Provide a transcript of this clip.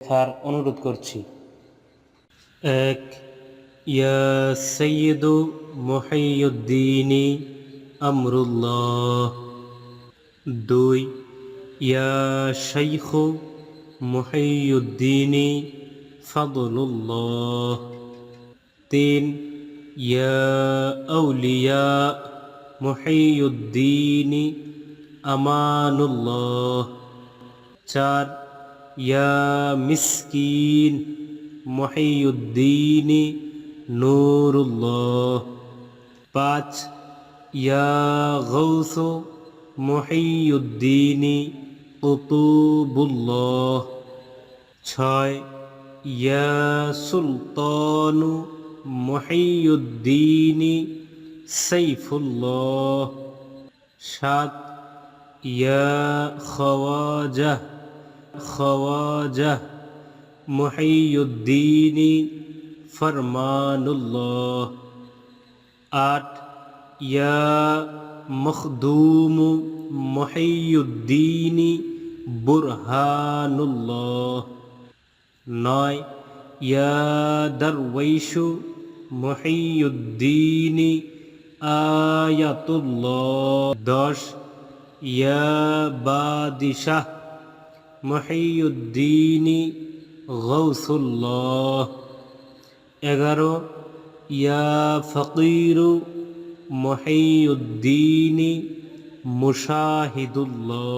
লেখার অনুরোধ করছি। এক, ইয়া সৈয়দু মহিউদ্দিনী আমরুল্লাহ। দুই, ইয়া শৈখ মহিউদ্দিনী ফদলুল্লাহ। তিন, ইয়া আউলিয়া মহিউদ্দিনী আমানুল্লাহ। চার ইয়া মিসকিন মহিউদ্দিনী নূরুল্লাহ। পাঁচ, ইয়া গৌস মহিউদ্দিনী কুতুবুল্লাহ। ছয়, ইয়া সুলতানু মহিউদ্দিনী সাইফুল্লাহ সাত, ইয়া খওয়াজাহ খওয়াজাহ মহিউদ্দিনী ফরমানুল্লাহ আট ইয়া মখদুম মহিউদ্দিনী বুরহানুল্লাহ নয় ইয়া দরওয়াইশু মহিউদ্দিনী আয়াতুল্লাহ দশ ইয়া বাদিশাহ মহিউদ্দিনী গৌসুল্লাহ। এগারো ইয়া ফকিরু মহিউদ্দিনী মুশাহিদুল্লাহ।